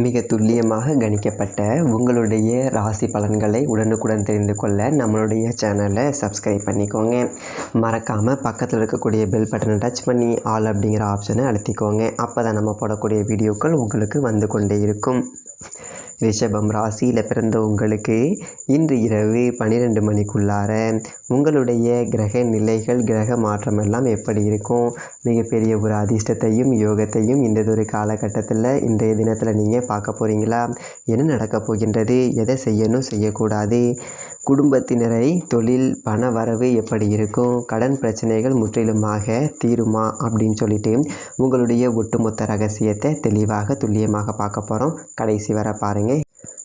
மிக துல்லியமாக கணிக்கப்பட்ட உங்களுடைய ராசி பலன்களை உடனுக்குடன் தெரிந்து கொள்ள நம்மளுடைய சேனலை சப்ஸ்கிரைப் பண்ணிக்கோங்க. மறக்காமல் பக்கத்தில் இருக்கக்கூடிய பெல் பட்டனை டச் பண்ணி ஆல் அப்படிங்கிற ஆப்ஷனை அழுத்திக்கோங்க. அப்போ தான் நம்ம போடக்கூடிய வீடியோக்கள் உங்களுக்கு வந்து கொண்டே இருக்கும். ரிஷபம் ராசியில் பிறந்த உங்களுக்கு இன்று இரவு பன்னிரெண்டு மணிக்குள்ளார உங்களுடைய கிரக நிலைகள் கிரக மாற்றம் எல்லாம் எப்படி இருக்கும்? மிகப்பெரிய ஒரு அதிர்ஷ்டத்தையும் யோகத்தையும் இந்ததொரு காலகட்டத்தில் இன்றைய தினத்தில் நீங்கள் பார்க்க போகிறீங்களா என்ன நடக்கப் போகின்றது? எதை செய்யணும்? செய்யக்கூடாது. குடும்பத்தினரை தொழில் பண வரவு எப்படி இருக்கும் கடன் பிரச்சனைகள் முற்றிலுமாக தீருமா அப்படின்னு சொல்லிட்டு உங்களுடைய ஒட்டுமொத்த ரகசியத்தை தெளிவாக துல்லியமாக பார்க்க போகிறோம் கடைசி வர பாருங்கள்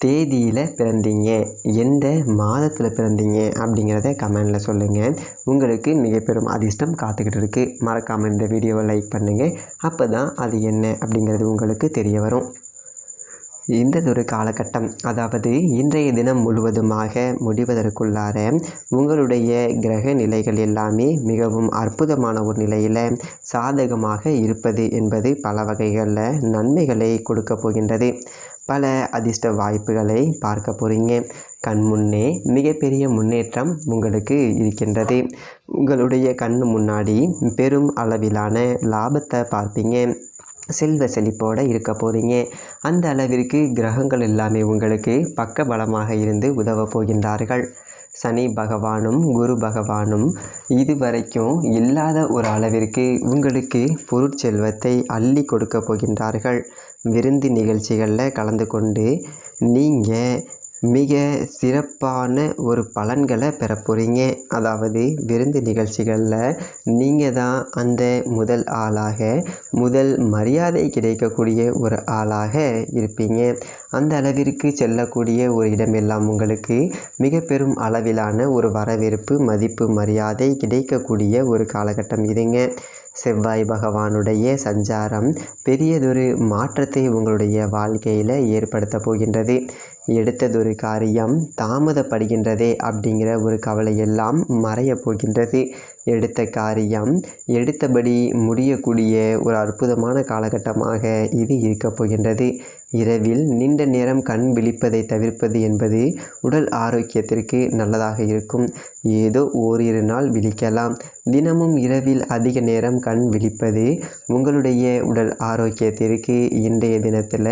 தேதியில் பிறந்தீங்க. எந்த மாதத்தில் பிறந்தீங்க அப்படிங்கிறத கமெண்டில் சொல்லுங்கள் உங்களுக்கு மிக பெரும் அதிர்ஷ்டம் காத்துக்கிட்டு இருக்குது மறக்காமல் இந்த வீடியோவை லைக் பண்ணுங்கள் அப்போ தான் அது என்ன அப்படிங்கிறது உங்களுக்கு தெரிய வரும். இந்த காலகட்டம் அதாவது இன்றைய தினம் முழுவதுமாக முடிவதற்குள்ளார உங்களுடைய கிரக நிலைகள் எல்லாமே மிகவும் அற்புதமான ஒரு நிலையில் சாதகமாக இருப்பது என்பது பல வகைகளில் நன்மைகளை கொடுக்க போகின்றது. பல அதிர்ஷ்ட வாய்ப்புகளை பார்க்க போகிறீங்க கண் முன்னே மிகப்பெரிய முன்னேற்றம் உங்களுக்கு இருக்கின்றது. உங்களுடைய கண் முன்னாடி பெரும் அளவிலான லாபத்தை பார்ப்பீங்க. செல்வ செழிப்போடு இருக்க போகிறீங்க அந்த அளவிற்கு கிரகங்கள் எல்லாமே உங்களுக்கு பக்க பலமாக இருந்து உதவ போகின்றார்கள். சனி பகவானும் குரு பகவானும் இதுவரைக்கும் இல்லாத ஒரு அளவிற்கு உங்களுக்கு பொருட்செல்வத்தை அள்ளி கொடுக்க போகின்றார்கள். விருந்து நிகழ்ச்சிகளில் கலந்து கொண்டு நீங்கள் மிக சிறப்பான ஒரு பலன்களை பெற போகிறீங்க அதாவது விருந்து நிகழ்ச்சிகளில் நீங்கள் தான் அந்த முதல் ஆளாக முதல் மரியாதை கிடைக்கக்கூடிய ஒரு ஆளாக இருப்பீங்க. அந்த அளவிற்கு செல்லக்கூடிய ஒரு இடமெல்லாம் உங்களுக்கு மிக பெரும் அளவிலான ஒரு வரவேற்பு மதிப்பு மரியாதை கிடைக்கக்கூடிய ஒரு காலகட்டம் இதுங்க. செவ்வாய் பகவானுடைய சஞ்சாரம் பெரியதொரு மாற்றத்தை உங்களுடைய வாழ்க்கையில் ஏற்படுத்த போகின்றது. எடுத்ததொரு காரியம் தாமதப்படுகின்றதே அப்படிங்கிற ஒரு கவலையெல்லாம் மறைய போகின்றது. எடுத்த காரியம் எடுத்தபடி முடியக்கூடிய ஒரு அற்புதமான காலகட்டமாக இது இருக்கப் போகின்றது. இரவில் நீண்ட நேரம் கண் விழிப்பதை தவிர்ப்பது என்பது உடல் ஆரோக்கியத்திற்கு நல்லதாக இருக்கும். ஏதோ ஓரிரு நாள் விழிக்கலாம். தினமும் இரவில் அதிக நேரம் கண் விழிப்பது உங்களுடைய உடல் ஆரோக்கியத்திற்கு இன்றைய தினத்தில்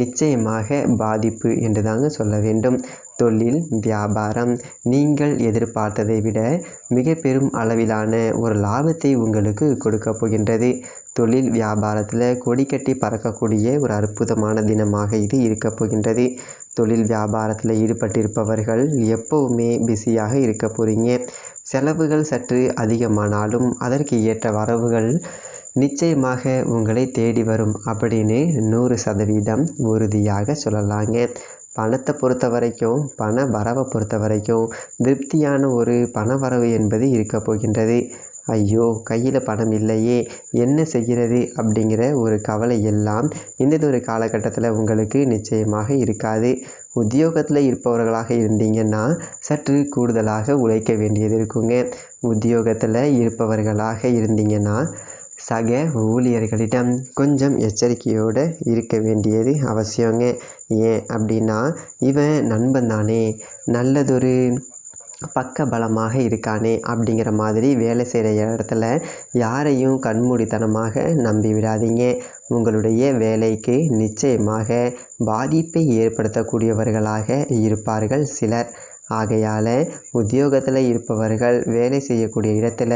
நிச்சயமாக பாதிப்பு என்று தாங்க சொல்ல வேண்டும். தொழில் வியாபாரம் நீங்கள் எதிர்பார்த்ததை விட மிக பெரும் அளவிலான ஒரு லாபத்தை உங்களுக்கு கொடுக்க போகின்றது. தொழில் வியாபாரத்தில் கொடி கட்டி பறக்கக்கூடிய ஒரு அற்புதமான தினமாக இது இருக்கப் போகின்றது. தொழில் வியாபாரத்தில் ஈடுபட்டிருப்பவர்கள் எப்போவுமே பிஸியாக இருக்க போகிறீங்க செலவுகள் சற்று அதிகமானாலும் அதற்கு ஏற்ற வரவுகள் நிச்சயமாக உங்களை தேடி வரும் அப்படின்னு நூறு சதவீதம் உறுதியாக சொல்லலாங்க. பணத்தை பொறுத்த வரைக்கும் பண வரவை பொறுத்த வரைக்கும் திருப்தியான ஒரு பண வரவு என்பது இருக்கப் போகின்றது. ஐயோ கையில் பணம் இல்லையே என்ன செய்கிறது அப்படிங்கிற ஒரு கவலை எல்லாம் இந்த ஒரு காலகட்டத்தில் உங்களுக்கு நிச்சயமாக இருக்காது. உத்தியோகத்தில் இருப்பவர்களாக இருந்தீங்கன்னா சற்று கூடுதலாக உழைக்க வேண்டியது இருக்குங்க. உத்தியோகத்தில் இருப்பவர்களாக இருந்தீங்கன்னா சக ஊழியர்களிடம் கொஞ்சம் எச்சரிக்கையோடு இருக்க வேண்டியது அவசியங்க. ஏன் அப்படின்னா இவன் நண்பன் தானே நல்லதொரு பக்க பலமாக இருக்கானே அப்படிங்கிற மாதிரி வேலை செய்கிற இடத்துல யாரையும் கண்மூடித்தனமாக நம்பி விடாதீங்க உங்களுடைய வேலைக்கு நிச்சயமாக பாதிப்பை ஏற்படுத்தக்கூடியவர்களாக இருப்பார்கள் சிலர். ஆகையால் உத்தியோகத்தில் இருப்பவர்கள் வேலை செய்யக்கூடிய இடத்துல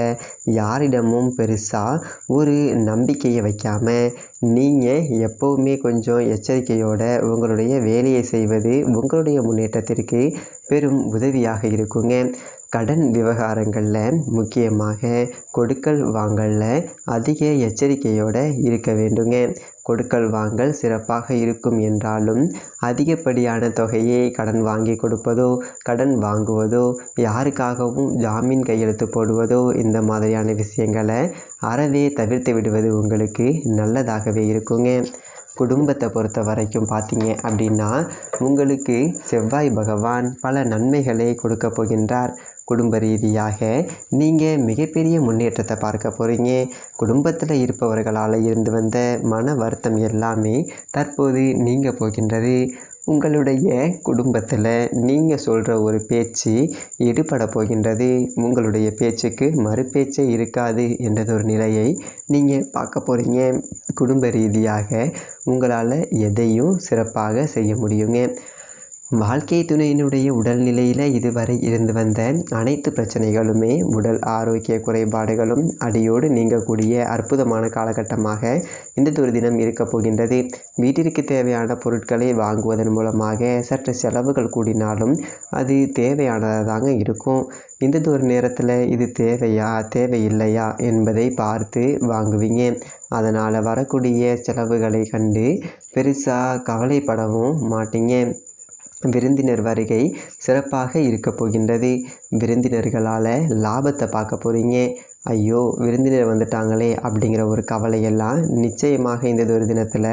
யாரிடமும் பெருசாக ஒரு நம்பிக்கையை வைக்காமல் நீங்கள் எப்போவுமே கொஞ்சம் எச்சரிக்கையோடு உங்களுடைய வேலையை செய்வது உங்களுடைய முன்னேற்றத்திற்கு பெரும் உதவியாக இருக்குங்க. கடன் விவகாரங்களில் முக்கியமாக கொடுக்கல் வாங்கலில் அதிக எச்சரிக்கையோடு இருக்க வேண்டுங்க. கொடுக்கல் வாங்கல் சிறப்பாக இருக்கும் என்றாலும் அதிகப்படியான தொகையை கடன் வாங்கி கொடுப்பதோ கடன் வாங்குவதோ யாருக்காகவும் ஜாமீன் கையெழுத்து போடுவதோ இந்த மாதிரியான விஷயங்களை அறவே தவிர்த்து விடுவது உங்களுக்கு நல்லதாகவே இருக்குங்க. குடும்பத்தை பொறுத்த வரைக்கும் பார்த்தீங்க அப்படின்னா உங்களுக்கு செவ்வாய் பகவான் பல நன்மைகளை கொடுக்க போகின்றார். குடும்ப ரீதியாக நீங்கள் மிகப்பெரிய முன்னேற்றத்தை பார்க்க போகிறீங்க குடும்பத்தில் இருப்பவர்களால் இருந்து வந்த மன வருத்தம் எல்லாமே தற்போது நீங்கள் போகின்றது. உங்களுடைய குடும்பத்தில் நீங்கள் சொல்கிற ஒரு பேச்சு எடுபட போகின்றது உங்களுடைய பேச்சுக்கு மறுபேச்சே இருக்காது என்றதொரு நிலையை நீங்கள் பார்க்க போகிறீங்க குடும்ப ரீதியாக உங்களால் எதையும் சிறப்பாக செய்ய முடியுங்க. வாழ்க்கை துணையினுடைய உடல்நிலையில் இதுவரை இருந்து வந்த அனைத்து பிரச்சனைகளுமே உடல் ஆரோக்கிய குறைபாடுகளும் அடியோடு நீங்கக்கூடிய அற்புதமான காலகட்டமாக இந்த ஒரு தினம் இருக்கப் போகின்றது. வீட்டிற்கு தேவையான பொருட்களை வாங்குவதன் மூலமாக சற்று செலவுகள் கூடினாலும் அது தேவையானதாக இருக்கும். இந்த ஒரு நேரத்தில் இது தேவையா தேவையில்லையா என்பதை பார்த்து வாங்குவீங்க. அதனால் வரக்கூடிய செலவுகளை கண்டு பெருசாக கவலைப்படவும் மாட்டீங்க. விருந்தினர் வருகை சிறப்பாக இருக்க போகின்றது. விருந்தினர்களால் லாபத்தை பார்க்க போகிறீங்க ஐயோ விருந்தினர் வந்துட்டாங்களே அப்படிங்கிற ஒரு கவலையெல்லாம் நிச்சயமாக இந்த ஒரு தினத்தில்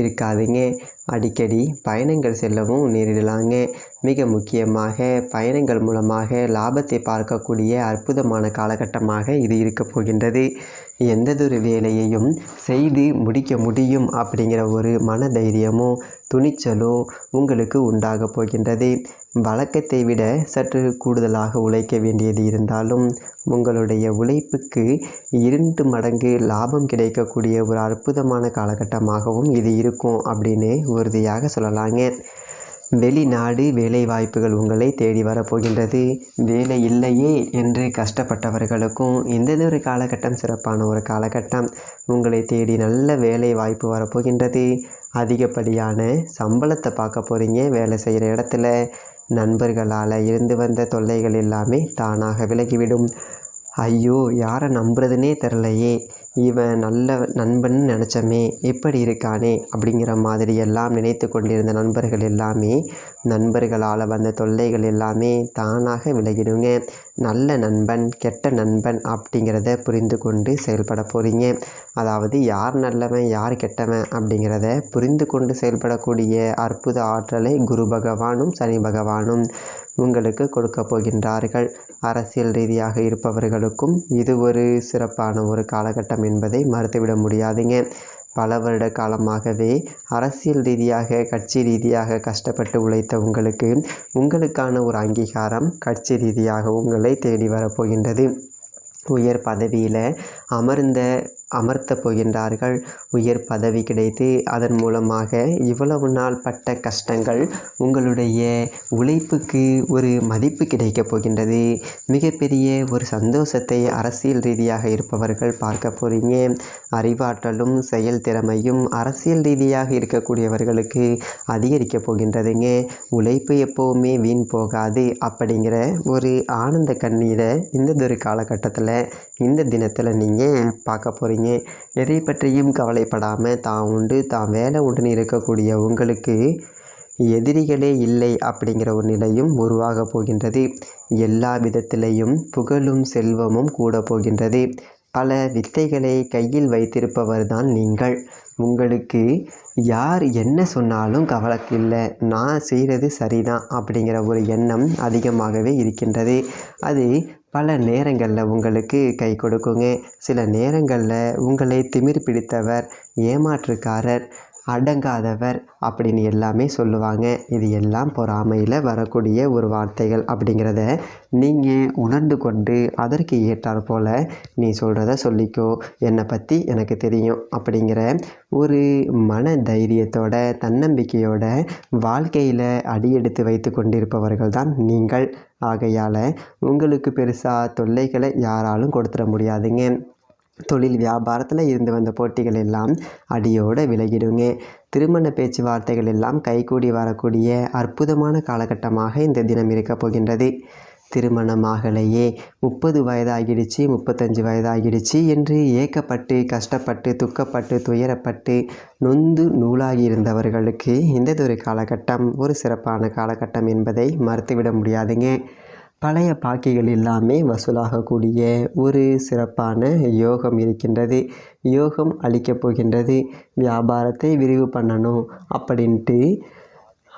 இருக்காதுங்க. அடிக்கடி பயணங்கள் செல்லவும் நேரிடலாங்க. மிக முக்கியமாக பயணங்கள் மூலமாக லாபத்தை பார்க்கக்கூடிய அற்புதமான காலகட்டமாக இது இருக்க போகின்றது. எந்ததொரு வேலையையும் செய்து முடிக்க முடியும் அப்படிங்கிற ஒரு மன தைரியமோ துணிச்சலோ உங்களுக்கு உண்டாக போகின்றது. வழக்கத்தை விட சற்று கூடுதலாக உழைக்க வேண்டியது இருந்தாலும் உங்களுடைய உழைப்புக்கு இரண்டு மடங்கு லாபம் கிடைக்கக்கூடிய ஒரு அற்புதமான காலகட்டமாகவும் இது இருக்கும் அப்படின்னு உறுதியாக சொல்லலாங்க. வெளிநாடு வேலை வாய்ப்புகள் உங்களை தேடி வரப்போகின்றது. வேலை இல்லையே என்று கஷ்டப்பட்டவர்களுக்கும் இந்த ஒரு காலகட்டம் சிறப்பான ஒரு காலகட்டம். உங்களை தேடி நல்ல வேலை வாய்ப்பு வரப்போகின்றது. அதிகப்படியான சம்பளத்தை பார்க்க போகிறீங்க வேலை செய்கிற இடத்துல. நண்பர்களால் இருந்து வந்த தொல்லைகள் எல்லாமே தானாக விலகிவிடும். ஐயோ யாரை நம்புறதுனே தெரிலையே இவன் நல்ல நண்பன் நினச்சமே எப்படி இருக்கானே அப்படிங்கிற மாதிரி எல்லாம் நினைத்து கொண்டிருந்த நண்பர்கள் எல்லாமே நண்பர்களால் வந்த தொல்லைகள் எல்லாமே தானாக விலகிடுங்க. நல்ல நண்பன் கெட்ட நண்பன் அப்படிங்கிறத புரிந்து கொண்டு செயல்பட போகிறீங்க அதாவது யார் நல்லவன் யார் கெட்டவன் அப்படிங்கிறத புரிந்து கொண்டு செயல்படக்கூடிய அற்புத ஆற்றலை குரு பகவானும் சனி பகவானும் உங்களுக்கு கொடுக்க போகின்றார்கள். அரசியல் ரீதியாக இருப்பவர்களுக்கும் இது ஒரு சிறப்பான ஒரு காலகட்டம் என்பதை மறுத்துவிட முடியாதுங்க. பல வருட காலமாகவே அரசியல் ரீதியாக கட்சி ரீதியாக கஷ்டப்பட்டு உழைத்த உங்களுக்கு உங்களுக்கான ஒரு அங்கீகாரம் கட்சி ரீதியாக உங்களை தேடி வரப்போகின்றது உயர் பதவியில் அமர்ந்த அமர்த்தப் போகின்றார்கள். உயர் பதவி கிடைத்து அதன் மூலமாக இவ்வளவு நாள் பட்ட கஷ்டங்கள் உங்களுடைய உழைப்புக்கு ஒரு மதிப்பு கிடைக்கப் போகின்றது. மிகப்பெரிய ஒரு சந்தோஷத்தை அரசியல் ரீதியாக இருப்பவர்கள் பார்க்க போகிறீங்க அறிவாற்றலும் செயல் திறமையும் அரசியல் ரீதியாக இருக்கக்கூடியவர்களுக்கு அதிகரிக்க போகின்றதுங்க. உழைப்பு எப்போவுமே வீண் போகாது அப்படிங்கிற ஒரு ஆனந்த கண்ணீரை இந்த ஒரு காலகட்டத்தில் இந்த தினத்தில் நீங்கள் பார்க்க போகிறீங்க எதை பற்றியும் கவலைப்படாமல் தான் உண்டு. தான் வேலை உடன் இருக்கக்கூடிய உங்களுக்கு எதிரிகளே இல்லை அப்படிங்கிற ஒரு நிலையும் உருவாக போகின்றது. எல்லா விதத்திலையும் புகழும் செல்வமும் கூட போகின்றது. பல வித்தைகளை கையில் வைத்திருப்பவர் தான் நீங்கள். உங்களுக்கு யார் என்ன சொன்னாலும் கவலைக்கு இல்லை. நான் செய்கிறது சரிதான் அப்படிங்கிற ஒரு எண்ணம் அதிகமாகவே இருக்கின்றது. அது பல நேரங்களில் உங்களுக்கு கை கொடுக்குங்க. சில நேரங்களில் உங்களை திமிர் பிடித்தவர் ஏமாற்றுக்காரர் அடங்காதவர் அப்படின்னு எல்லாமே சொல்லுவாங்க. இது எல்லாம் பொறாமையில் வரக்கூடிய ஒரு வார்த்தைகள் அப்படிங்கிறத நீங்கள் உணர்ந்து கொண்டு அதற்கு ஏற்றாற் போல் நீ சொல்கிறத சொல்லிக்கோ. என்னை பற்றி எனக்கு தெரியும் அப்படிங்கிற ஒரு மன தைரியத்தோட தன்னம்பிக்கையோட வாழ்க்கையில் அடியெடுத்து வைத்து கொண்டிருப்பவர்கள் தான் நீங்கள். ஆகையால் உங்களுக்கு பெருசாக தொல்லைகளை யாராலும் கொடுத்துட முடியாதுங்க. தொழில் வியாபாரத்தில் இருந்து வந்த போட்டிகள் எல்லாம் அடியோடு விலகிடுங்க. திருமண பேச்சுவார்த்தைகள் எல்லாம் கைகூடி வரக்கூடிய அற்புதமான காலகட்டமாக இந்த தினம் இருக்கப் போகின்றது. திருமணமாகலையே முப்பது வயதாகிடுச்சு முப்பத்தஞ்சு வயதாகிடுச்சு என்று ஏக்கப்பட்டு கஷ்டப்பட்டு துக்கப்பட்டு துயரப்பட்டு நொந்து நூலாகி இருந்தவர்களுக்கு இந்ததொரு காலகட்டம் ஒரு சிறப்பான காலகட்டம் என்பதை மறுத்துவிட முடியாதுங்க. பழைய பாக்கிகள் எல்லாமே வசூலாகக்கூடிய ஒரு சிறப்பான யோகம் இருக்கின்றது. யோகம் அளிக்கப் போகின்றது. வியாபாரத்தை விரிவு பண்ணணும் அப்படின்ட்டு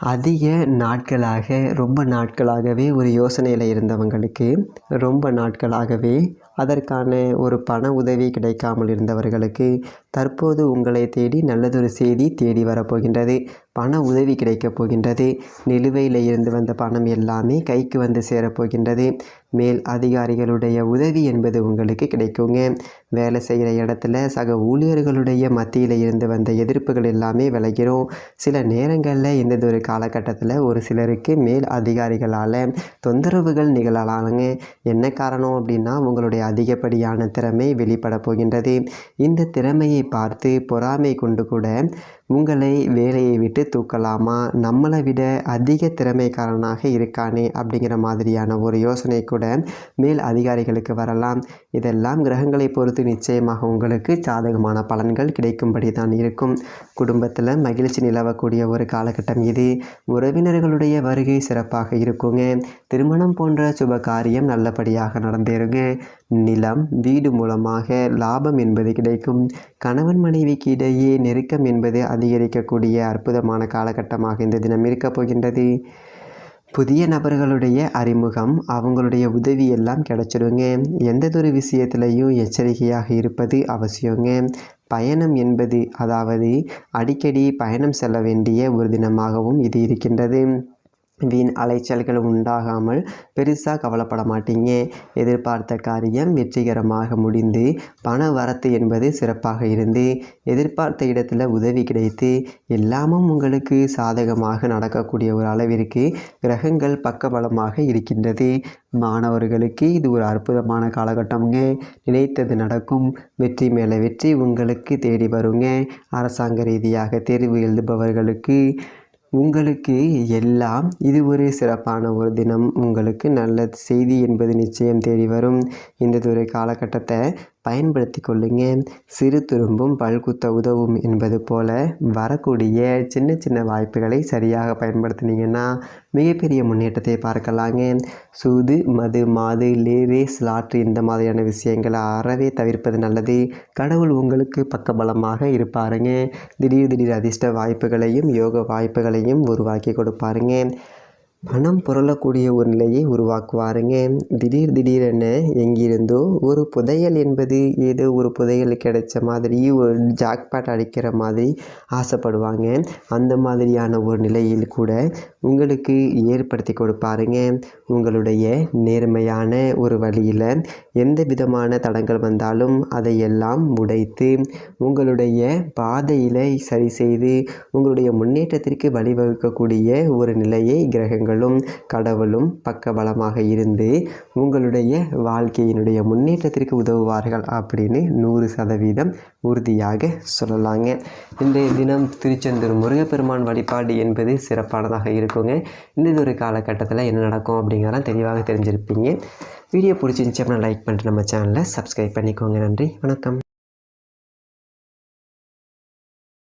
அதிக நாட்களாக ரொம்ப நாட்களாகவே ஒரு யோசனையில் இருந்தவங்களுக்கு ரொம்ப நாட்களாகவே அதற்கான ஒரு பண உதவி கிடைக்காமல் இருந்தவர்களுக்கு தற்போது உங்களை தேடி நல்லதொரு செய்தி தேடி வரப்போகின்றது. பண உதவி கிடைக்கப் போகின்றது. நிலுவையில் இருந்து வந்த பணம் எல்லாமே கைக்கு வந்து சேரப்போகின்றது மேல் அதிகாரிகளுடைய உதவி என்பது உங்களுக்கு கிடைக்குங்க. வேலை செய்கிற இடத்துல சக ஊழியர்களுடைய மத்தியில் இருந்து வந்த எதிர்ப்புகள் எல்லாமே விளைகிறோம் சில நேரங்களில் இந்த ஒரு காலகட்டத்தில் ஒரு சிலருக்கு மேல் அதிகாரிகளால் தொந்தரவுகள் நிகழலாங்க. என்ன காரணம் அப்படின்னா உங்களுடைய அதிகப்படியான திறமை வெளிப்பட போகின்றது. இந்த திறமையை பார்த்து பொறாமை கொண்டு கூட உங்களை வேலையை விட்டு தூக்கலாமா? நம்மளை விட அதிக திறமைக்காரனாக இருக்கானே அப்படிங்கிற மாதிரியான ஒரு யோசனை கூட மேல் அதிகாரிகளுக்கு வரலாம். இதெல்லாம் கிரகங்களை பொறுத்து நிச்சயமாக உங்களுக்கு சாதகமான பலன்கள் கிடைக்கும்படி தான் இருக்கும். குடும்பத்தில் மகிழ்ச்சி நிலவக்கூடிய ஒரு காலகட்டம் இது. உறவினர்களுடைய வருகை சிறப்பாக இருக்குங்க. திருமணம் போன்ற சுப காரியம் நல்லபடியாக நடந்தேறுங்க. நிலம் வீடு மூலமாக லாபம் என்பது கிடைக்கும். கணவன் மனைவிக்கு இடையே நெருக்கம் என்பது அதிகரிக்கக்கூடிய அற்புதமான காலகட்டமாக இந்த தினம் இருக்கப் போகின்றது. புதிய நபர்களுடைய அறிமுகம் அவங்களுடைய உதவி எல்லாம் கிடச்சிடுங்க. எந்ததொரு விஷயத்துலையும் எச்சரிக்கையாக இருப்பது அவசியங்க. பயணம் என்பது அதாவது அடிக்கடி பயணம் செல்ல வேண்டிய ஒரு தினமாகவும் இது இருக்கின்றது. வீண் அலைச்சல்கள் உண்டாகாமல் பெருசாக கவலைப்பட மாட்டீங்க. எதிர்பார்த்த காரியம் வெற்றிகரமாக முடிந்து பண வரத்து என்பது சிறப்பாக இருந்து எதிர்பார்த்த இடத்துல உதவி கிடைத்து எல்லாமும் உங்களுக்கு சாதகமாக நடக்கக்கூடிய ஒரு அளவிற்கு கிரகங்கள் பக்கபலமாக இருக்கின்றது. மாணவர்களுக்கு இது ஒரு அற்புதமான காலகட்டம்ங்க. நினைத்தது நடக்கும். வெற்றி மேலே வெற்றி உங்களுக்கு தேடி வருங்க. அரசாங்க ரீதியாக தேர்வு எழுதுபவர்களுக்கு உங்களுக்கு எல்லாம் இது ஒரு சிறப்பான ஒரு தினம். உங்களுக்கு நல்ல செய்தி என்பது நிச்சயம் தேடி வரும். இந்த ஒரு காலகட்டத்தை பயன்படுத்தி கொள்ளுங்க. சிறு துரும்பும் பல்குத்த உதவும் என்பது போல வரக்கூடிய சின்ன சின்ன வாய்ப்புகளை சரியாக பயன்படுத்தினீங்கன்னா மிகப்பெரிய முன்னேற்றத்தை பார்க்கலாங்க. சூது மது மாது லேரேஸ் லாட்ரி இந்த மாதிரியான விஷயங்களை அறவே தவிர்ப்பது நல்லது. கடவுள் உங்களுக்கு பக்கபலமாக இருப்பாருங்க. திடீர் திடீர் அதிர்ஷ்ட வாய்ப்புகளையும் யோக வாய்ப்புகளையும் உருவாக்கி கொடுப்பாருங்க. பணம் புரளக்கூடிய ஒரு நிலையை உருவாக்குவாருங்க. திடீர் திடீரென எங்கிருந்தோ ஒரு புதையல் என்பது ஏதோ ஒரு புதையல் கிடைச்ச மாதிரி ஒரு ஜாக்பாட் அடிக்கிற மாதிரி ஆசைப்படுவாங்க. அந்த மாதிரியான ஒரு நிலையில் கூட உங்களுக்கு ஏற்படுத்தி கொடுப்பாருங்க. உங்களுடைய நேர்மையான ஒரு வழியில் எந்த விதமான தடங்கள் வந்தாலும் அதையெல்லாம் உடைத்து உங்களுடைய பாதையில் சரி செய்து உங்களுடைய முன்னேற்றத்திற்கு வழிவகுக்கக்கூடிய ஒரு நிலையை கிரகங்கள் கிரகங்களும் கடவுளும் பக்கபலமாக இருந்து உங்களுடைய வாழ்க்கையினுடைய முன்னேற்றத்திற்கு உதவுவார்கள் அப்படின்னு நூறு சதவீதம் உறுதியாக சொல்லலாங்க. இன்றைய தினம் திருச்செந்தூர் முருகப்பெருமான் வழிபாடு என்பது சிறப்பானதாக இருக்குங்க. இந்த ஒரு காலகட்டத்தில் என்ன நடக்கும் அப்படிங்கிறத தெளிவாக தெரிஞ்சிருப்பீங்க. வீடியோ பிடிச்சிருந்துச்சி அப்படின்னா லைக் பண்ணிட்டு நம்ம சேனலை சப்ஸ்கிரைப் பண்ணிக்கோங்க. நன்றி வணக்கம்.